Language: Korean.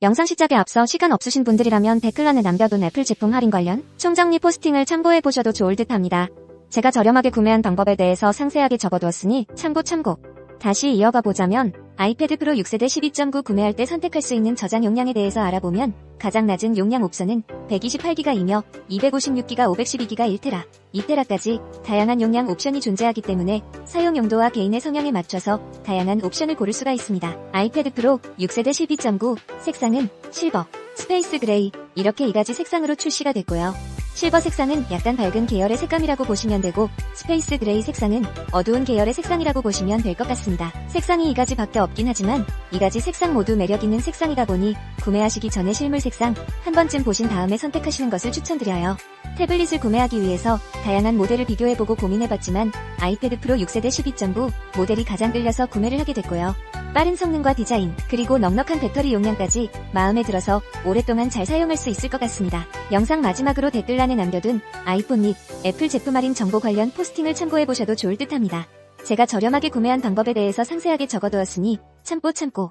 영상 시작에 앞서 시간 없으신 분들이라면 댓글란에 남겨둔 애플 제품 할인 관련 총정리 포스팅을 참고해보셔도 좋을 듯 합니다. 제가 저렴하게 구매한 방법에 대해서 상세하게 적어두었으니 참고 참고. 다시 이어가 보자면 아이패드 프로 6세대 12.9 구매할 때 선택할 수 있는 저장 용량에 대해서 알아보면 가장 낮은 용량 옵션은 128기가이며 256기가 512기가 1테라, 2테라까지 다양한 용량 옵션이 존재하기 때문에 사용 용도와 개인의 성향에 맞춰서 다양한 옵션을 고를 수가 있습니다. 아이패드 프로 6세대 12.9 색상은 실버, 스페이스 그레이 이렇게 이 가지 색상으로 출시가 됐고요. 실버 색상은 약간 밝은 계열의 색감이라고 보시면 되고 스페이스 그레이 색상은 어두운 계열의 색상이라고 보시면 될 것 같습니다. 색상이 이 가지 밖에 없긴 하지만 이 가지 색상 모두 매력 있는 색상이다 보니 구매하시기 전에 실물 색상 한 번쯤 보신 다음에 선택하시는 것을 추천드려요. 태블릿을 구매하기 위해서 다양한 모델을 비교해보고 고민해봤지만 아이패드 프로 6세대 12.9 모델이 가장 끌려서 구매를 하게 됐고요. 빠른 성능과 디자인, 그리고 넉넉한 배터리 용량까지 마음에 들어서 오랫동안 잘 사용할 수 있을 것 같습니다. 영상 마지막으로 댓글란에 남겨둔 아이폰 및 애플 제품 할인 정보 관련 포스팅을 참고해보셔도 좋을 듯 합니다. 제가 저렴하게 구매한 방법에 대해서 상세하게 적어두었으니 참고 참고.